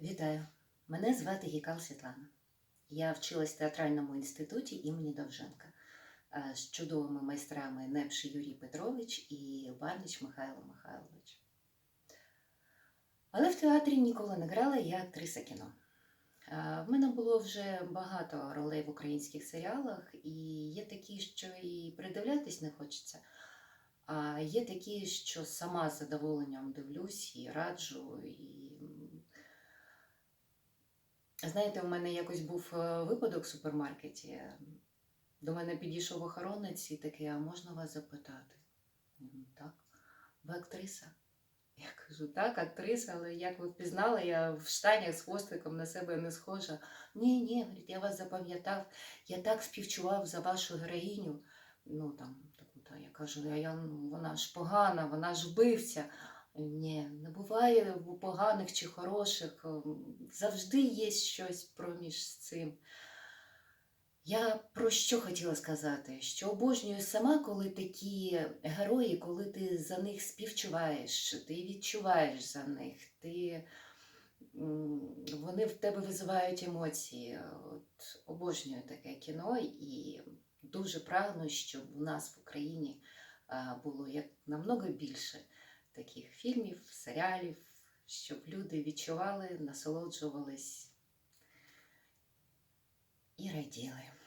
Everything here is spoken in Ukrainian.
Вітаю! Мене звати Гікал Світлана. Я вчилась в театральному інституті імені Довженка е, з чудовими майстрами Непш Юрій Петрович і Барнич Михайло Михайлович. Але в театрі ніколи не грала я актриса кіно. Е, В мене було вже багато ролей в українських серіалах, і є такі, що і придивлятись не хочеться. А є такі, що сама з задоволенням дивлюсь і раджу. І... Знаєте, у мене якось був е, випадок в супермаркеті. До мене підійшов охоронець і такий, а можна вас запитати? Так, ви актриса? Я кажу, так, актриса, але як ви впізнали, я в штанях з хвостиком на себе не схожа. Ні, ні, я вас запам'ятав, я так співчував за вашу героїню. Ну там, таку, та, я кажу, а я, ну, вона ж погана, вона ж вбивця. Ні, не буває поганих чи хороших. ем, Завжди є щось проміж цим. Я про що хотіла сказати? Що обожнюю сама, коли такі герої, коли ти за них співчуваєш, ти відчуваєш за них, ти, вони в тебе визивають емоції. От, обожнюю таке кіно і дуже прагну, щоб у нас в Україні було як намного більше таких фільмів, серіалів, щоб люди відчували, насолоджувались і раділи.